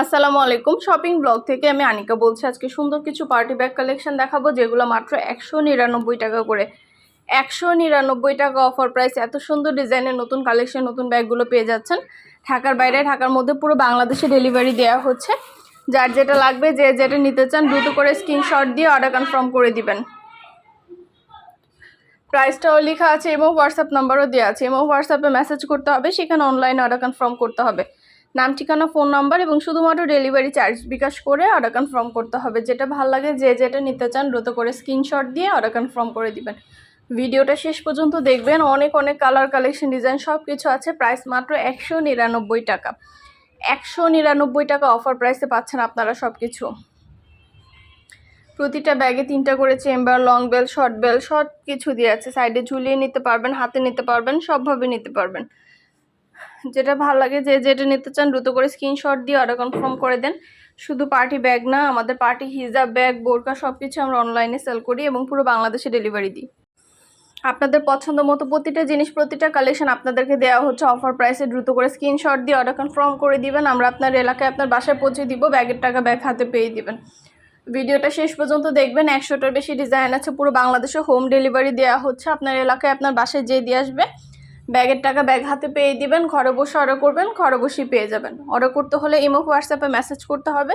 আসসালামু আলাইকুম। Shopping blog থেকে আমি আনিকা বলছি, আজকে সুন্দর কিছু পার্টি ব্যাগ কালেকশন দেখাবো, যেগুলো মাত্র একশো নিরানব্বই টাকা করে। একশো নিরানব্বই টাকা অফার প্রাইস, এত সুন্দর ডিজাইনের নতুন কালেকশন, নতুন ব্যাগগুলো পেয়ে যাচ্ছেন। ঢাকার বাইরে, ঢাকার মধ্যে পুরো বাংলাদেশে ডেলিভারি দেওয়া হচ্ছে। যার যেটা লাগবে, যে যেটা নিতে চান, দ্রুত করে স্ক্রিনশট দিয়ে অর্ডার কনফার্ম করে দিবেন। প্রাইসটাও লেখা আছে এবং হোয়াটসঅ্যাপ নাম্বারও দেওয়া আছে এবং হোয়াটসঅ্যাপে মেসেজ করতে হবে, সেখানে অনলাইনে অর্ডার কনফার্ম করতে হবে। নাম, ঠিকানা ফোন নাম্বার এবং শুধুমাত্র ডেলিভারি চার্জ বিকাশ করে অর্ডার কনফার্ম করতে হবে। যেটা ভালো লাগে, যে যেটা নিতে চান দ্রুত করে স্ক্রিনশট দিয়ে অর্ডার কনফার্ম করে দিবেন। ভিডিওটা শেষ পর্যন্ত দেখবেন। অনেক অনেক কালার কালেকশন ডিজাইন সব কিছু আছে। প্রাইস মাত্র একশো নিরানব্বই টাকা। একশো নিরানব্বই টাকা অফার প্রাইসে পাচ্ছেন আপনারা সব কিছু প্রতিটা ব্যাগে তিনটা করে chamber long belt short belt সব কিছু দিয়ে আছে। সাইডে ঝুলিয়ে নিতে পারবেন, হাতে নিতে পারবেন, সবভাবে নিতে পারবেন। যেটা ভালো লাগে যে যেটা নিতে চান দ্রুত করে স্ক্রিনশট দিয়ে অর্ডার কনফার্ম করে দেন। শুধু পার্টি ব্যাগ না, আমাদের পার্টি হিজাব ব্যাগ বোরকা সব কিছু আমরা অনলাইনে সেল করি এবং পুরো বাংলাদেশে ডেলিভারি দিই। আপনাদের পছন্দ মতো প্রতিটা জিনিস, প্রতিটা কালেকশন আপনাদেরকে দেওয়া হচ্ছে অফার প্রাইসে দ্রুত করে স্ক্রিনশট দিয়ে অর্ডার কনফার্ম করে দিবেন। আমরা আপনার এলাকায় আপনার বাসায় পৌঁছে দিব ব্যাগের টাকা ব্যাগ হাতে পেয়ে দিবেন। ভিডিওটা শেষ পর্যন্ত দেখবেন, একশোটার বেশি ডিজাইন আছে, পুরো বাংলাদেশে হোম ডেলিভারি দেওয়া হচ্ছে। আপনার এলাকায় আপনার বাসায় যেয়ে দিয়ে আসবে ব্যাগের টাকা ব্যাগ হাতে পেয়ে দিবেন, ঘরে বসে অর্ডার করবেন, ঘরে বসেই পেয়ে যাবেন। অর্ডার করতে হলে ইমো হোয়াটসঅ্যাপে মেসেজ করতে হবে।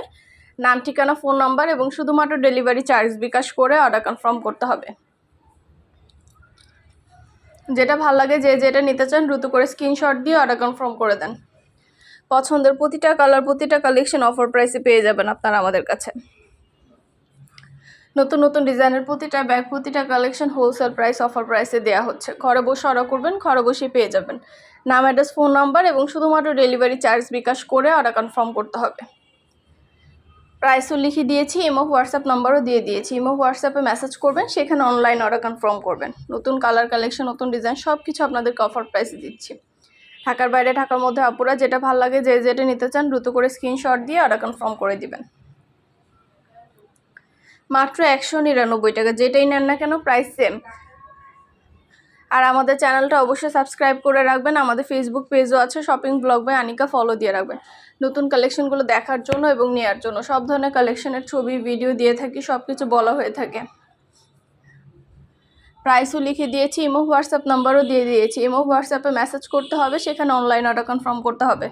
নাম, ঠিকানা ফোন নাম্বার এবং শুধুমাত্র ডেলিভারি চার্জ বিকাশ করে অর্ডার কনফার্ম করতে হবে। যেটা ভালো লাগে যে যেটা নিতে চান দ্রুত করে স্ক্রিনশট দিয়ে অর্ডার কনফার্ম করে দেন। পছন্দের প্রতিটা কালার প্রতিটা কালেকশন অফার প্রাইসে পেয়ে যাবেন আপনারা আমাদের কাছে। নতুন নতুন ডিজাইনের প্রতিটা ব্যাগ প্রতিটা কালেকশন হোলসেল প্রাইস অফার প্রাইসে দেওয়া হচ্ছে। ঘরে বসে অর্ডার করবেন, ঘরে বসে পেয়ে যাবেন। নাম অ্যাড্রেস ফোন নাম্বার এবং শুধুমাত্র ডেলিভারি চার্জ বিকাশ করে অর্ডার কনফার্ম করতে হবে। প্রাইসও লিখে দিয়েছি ইমো হোয়াটসঅ্যাপ নাম্বারও দিয়ে দিয়েছি। ইমো হোয়াটসঅ্যাপে মেসেজ করবেন, সেখানে অনলাইন অর্ডার কনফার্ম করবেন। নতুন কালার কালেকশন নতুন ডিজাইন সব কিছু আপনাদেরকে অফার প্রাইসে দিচ্ছি। ঢাকার বাইরে, ঢাকার মধ্যে আপুরা যেটা ভালো লাগে, যে যেটা নিতে চান, দ্রুত করে স্ক্রিনশট দিয়ে অর্ডার কনফার্ম করে দিবেন। মাত্র একশো নিরানব্বই টাকা, যেটাই নেন না কেন প্রাইস সেম আর আমাদের চ্যানেলটা অবশ্যই সাবস্ক্রাইব করে রাখবেন, আমাদের ফেসবুক পেজও আছে shopping blog by Anika follow দিয়ে রাখবেন। নতুন কালেকশনগুলো দেখার জন্য এবং নেওয়ার জন্য, সব ধরনের কালেকশনের ছবি ভিডিও দিয়ে থাকি সব কিছু বলা হয়ে থাকে। প্রাইসও লিখে দিয়েছি ইমো হোয়াটসঅ্যাপ নাম্বারও দিয়ে দিয়েছি ইমো হোয়াটসঅ্যাপে মেসেজ করতে হবে, সেখানে অনলাইন অর্ডার কনফার্ম করতে হবে।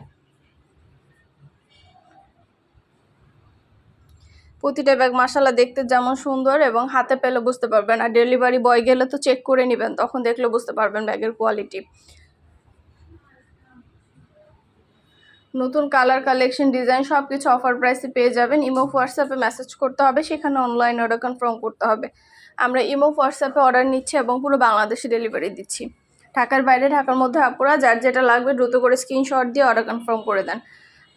প্রতিটা ব্যাগ মাসালা দেখতে যেমন সুন্দর এবং হাতে পেলে বুঝতে পারবেন। আর ডেলিভারি বয় গেলে তো চেক করে নেবেন, তখন দেখলে বুঝতে পারবেন ব্যাগের কোয়ালিটি নতুন কালার কালেকশন ডিজাইন সব কিছু অফার প্রাইসে পেয়ে যাবেন। ইমো হোয়াটসঅ্যাপে মেসেজ করতে হবে, সেখানে অনলাইন অর্ডার কনফার্ম করতে হবে। আমরা ইমো হোয়াটসঅ্যাপে অর্ডার নিচ্ছি এবং পুরো বাংলাদেশে ডেলিভারি দিচ্ছি। ঢাকার বাইরে, ঢাকার মধ্যে আপুরা, যার যেটা লাগবে দ্রুত করে স্ক্রিনশট দিয়ে অর্ডার কনফার্ম করে দেন।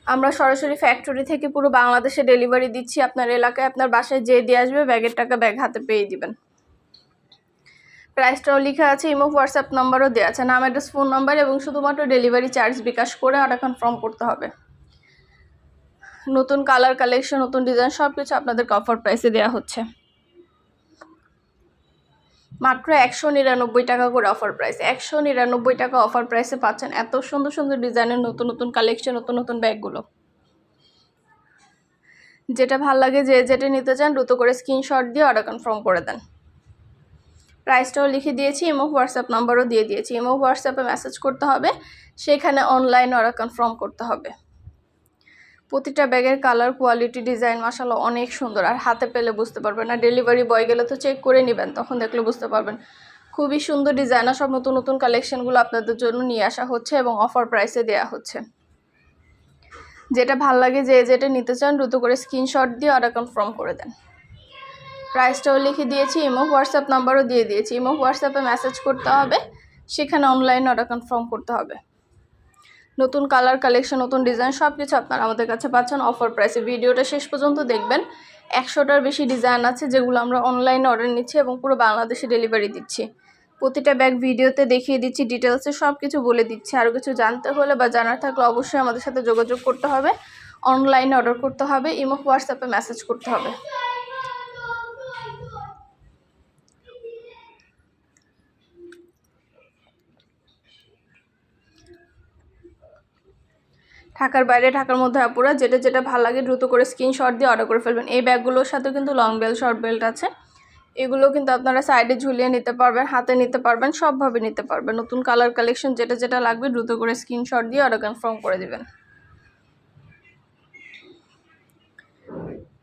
আমরা সরাসরি ফ্যাক্টরি থেকে পুরো বাংলাদেশে ডেলিভারি দিচ্ছি আপনার এলাকায়। আপনার বাসায় যে দিয়ে আসবে ব্যাগের টাকা ব্যাগ হাতে পেয়ে দিবেন। প্রাইসটাও লেখা আছে ইমো হোয়াটসঅ্যাপ নাম্বারও দেওয়া আছে। নাম অ্যাড্রেস ফোন নাম্বার এবং শুধুমাত্র ডেলিভারি চার্জ বিকাশ করে অর্ডার কনফার্ম করতে হবে। নতুন কালার কালেকশন নতুন ডিজাইন সব কিছু আপনাদেরকে অফার প্রাইসে দেওয়া হচ্ছে। মাত্র একশো নিরানব্বই টাকা করে অফার প্রাইস একশো নিরানব্বই টাকা অফার প্রাইসে পাচ্ছেন এত সুন্দর সুন্দর ডিজাইনের নতুন নতুন কালেকশন নতুন নতুন ব্যাগগুলো। যেটা ভালো লাগে যে যেটা নিতে চান দ্রুত করে স্ক্রিনশট দিয়ে অর্ডার কনফার্ম করে দেন। প্রাইসটাও লিখে দিয়েছি ইমো হোয়াটসঅ্যাপ নাম্বারও দিয়ে দিয়েছি। ইমো হোয়াটসঅ্যাপে মেসেজ করতে হবে, সেখানে অনলাইন অর্ডার কনফার্ম করতে হবে। প্রতিটা ব্যাগের কালার, কোয়ালিটি, ডিজাইন মাসাল্লাহ অনেক সুন্দর। আর হাতে পেলে বুঝতে পারবেন আর ডেলিভারি বয় গেলে তো চেক করে নেবেন, তখন দেখলে বুঝতে পারবেন। খুবই সুন্দর ডিজাইন আর সব নতুন নতুন কালেকশনগুলো আপনাদের জন্য নিয়ে আসা হচ্ছে এবং অফার প্রাইসে দেওয়া হচ্ছে। যেটা ভালো লাগে যে যেটা নিতে চান, দ্রুত করে স্ক্রিনশট দিয়ে অর্ডার কনফার্ম করে দেন। প্রাইসটাও লিখে দিয়েছি ইমো হোয়াটসঅ্যাপ নাম্বারও দিয়ে দিয়েছি। ইমো হোয়াটসঅ্যাপে মেসেজ করতে হবে, সেখানে অনলাইন অর্ডার কনফার্ম করতে হবে। নতুন কালার কালেকশন নতুন ডিজাইন সব কিছু আপনারা আমাদের কাছে পাচ্ছেন অফার প্রাইসে ভিডিওটা শেষ পর্যন্ত দেখবেন। একশোটার বেশি ডিজাইন আছে যেগুলো আমরা অনলাইনে অর্ডার নিচ্ছি এবং পুরো বাংলাদেশে ডেলিভারি দিচ্ছি। প্রতিটা ব্যাগ ভিডিওতে দেখিয়ে দিচ্ছি ডিটেলসে সব কিছু বলে দিচ্ছি। আরও কিছু জানতে হলে বা জানার থাকলে অবশ্যই আমাদের সাথে যোগাযোগ করতে হবে। অনলাইনে অর্ডার করতে হবে ইমো হোয়াটসঅ্যাপে মেসেজ করতে হবে। ঢাকার বাইরে, ঢাকার মধ্যে আপুরা যেটা যেটা ভালো লাগে দ্রুত করে স্ক্রিনশট দিয়ে অর্ডার করে ফেলবেন। এই ব্যাগগুলোর সাথে কিন্তু লং বেল্ট শর্ট বেল্ট আছে। এগুলো কিন্তু আপনারা সাইডে ঝুলিয়ে নিতে পারবেন, হাতে নিতে পারবেন, সবভাবে নিতে পারবেন। নতুন কালার কালেকশন যেটা যেটা লাগবে দ্রুত করে স্ক্রিনশট দিয়ে অর্ডার কনফার্ম করে দিবেন।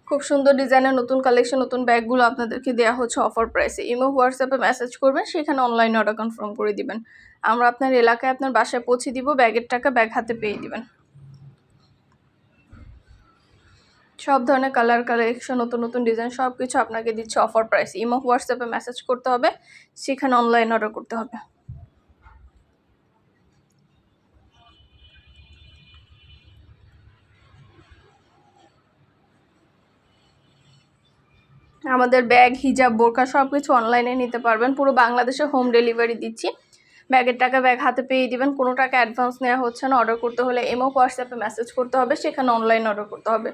খুব সুন্দর ডিজাইনের নতুন কালেকশন নতুন ব্যাগগুলো আপনাদেরকে দেওয়া হচ্ছে অফার প্রাইসে ইমো, হোয়াটসঅ্যাপে মেসেজ করবেন, সেখানে অনলাইনে অর্ডার কনফার্ম করে দিবেন। আমরা আপনার এলাকায়, আপনার বাসায় পৌঁছে দিব, ব্যাগের টাকা ব্যাগ হাতে পেয়ে দিবেন। সব ধরনের কালার কালেকশন নতুন নতুন ডিজাইন সব কিছু আপনাকে দিচ্ছে অফার প্রাইস ইমো হোয়াটসঅ্যাপে মেসেজ করতে হবে, সেখানে অনলাইন অর্ডার করতে হবে। আমাদের ব্যাগ হিজাব বোরকা সব কিছু অনলাইনে নিতে পারবেন। পুরো বাংলাদেশে হোম ডেলিভারি দিচ্ছি। ব্যাগের টাকা ব্যাগ হাতে পেয়ে দিবেন। কোনো টাকা অ্যাডভান্স নেওয়া হচ্ছে না। অর্ডার করতে হলে এমও হোয়াটসঅ্যাপে মেসেজ করতে হবে, সেখানে অনলাইন অর্ডার করতে হবে।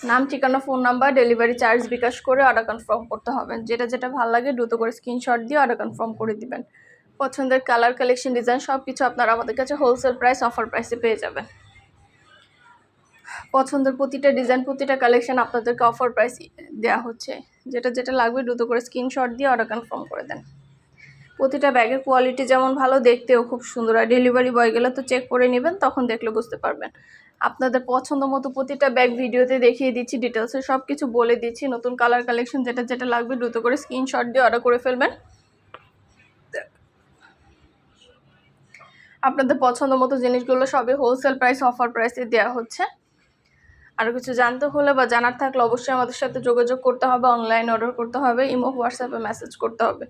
নাম, ঠিকানা phone number delivery charge bKash করে অর্ডার কনফার্ম করতে হবে। যেটা যেটা ভালো লাগে দ্রুত করে স্ক্রিনশট দিয়ে অর্ডার কনফার্ম করে দিবেন। পছন্দের কালার কালেকশন ডিজাইন সব কিছু আপনারা আমাদের কাছে হোলসেল প্রাইস অফার প্রাইসে পেয়ে যাবেন। পছন্দের প্রতিটা ডিজাইন প্রতিটা কালেকশন আপনাদেরকে অফার প্রাইস দেওয়া হচ্ছে। যেটা যেটা লাগবে দ্রুত করে স্ক্রিনশট দিয়ে অর্ডার কনফার্ম করে দেন। প্রতিটা ব্যাগের কোয়ালিটি যেমন ভালো, দেখতেও খুব সুন্দর। আর ডেলিভারি বয় গেলে তো চেক করে নেবেন, তখন দেখলে বুঝতে পারবেন। আপনাদের পছন্দ মতো প্রতিটা ব্যাগ ভিডিওতে দেখিয়ে দিচ্ছি ডিটেলসে সব কিছু বলে দিচ্ছি। নতুন কালার কালেকশন যেটা যেটা লাগবে দ্রুত করে স্ক্রিনশট দিয়ে অর্ডার করে ফেলবেন। আপনাদের পছন্দ মতো জিনিসগুলো সবই হোলসেল প্রাইস অফার প্রাইসে দেওয়া হচ্ছে। আরও কিছু জানতে হলে বা জানার থাকলে অবশ্যই আমাদের সাথে যোগাযোগ করতে হবে অনলাইন অর্ডার করতে হবে, ইমো, হোয়াটসঅ্যাপে মেসেজ করতে হবে।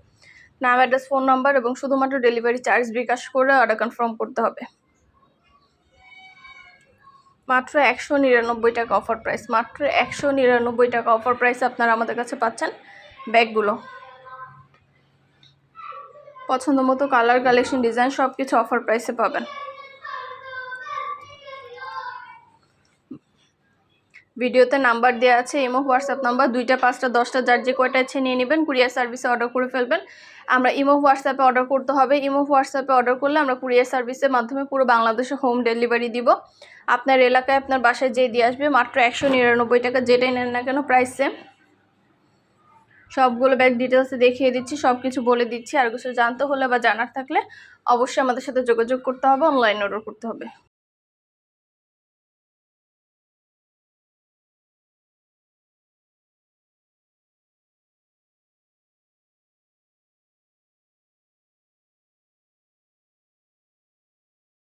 নাম অ্যাড্রেস ফোন নাম্বার এবং শুধুমাত্র ডেলিভারি চার্জ বিকাশ করে অর্ডার কনফার্ম করতে হবে। মাত্র একশো নিরানব্বই টাকা অফার প্রাইস মাত্র একশো নিরানব্বই টাকা অফার প্রাইস আপনারা আমাদের কাছে পাচ্ছেন ব্যাগগুলো। পছন্দ মতো কালার কালেকশন ডিজাইন সব কিছু অফার প্রাইসে পাবেন। ভিডিওতে নাম্বার দেওয়া আছে, ইমো, হোয়াটসঅ্যাপ নাম্বার, দুইটা, পাঁচটা, দশটা, যার যে কয়টা ইচ্ছে নিয়ে নেবেন, কুরিয়ার সার্ভিসে অর্ডার করে ফেলবেন। আমরা ইমো, হোয়াটসঅ্যাপে অর্ডার করতে হবে। ইমো, হোয়াটসঅ্যাপে অর্ডার করলে আমরা কুরিয়ার সার্ভিসের মাধ্যমে পুরো বাংলাদেশে হোম ডেলিভারি দিব। আপনার এলাকায় আপনার বাসায় যেয়ে দিয়ে আসবে, মাত্র একশো নিরানব্বই টাকা, যেটাই নেন না কেন প্রাইস সেম সবগুলো ব্যাগ ডিটেলসে দেখিয়ে দিচ্ছি সব কিছু বলে দিচ্ছি। আর কিছু জানতে হলে বা জানার থাকলে অবশ্যই আমাদের সাথে যোগাযোগ করতে হবে অনলাইন অর্ডার করতে হবে।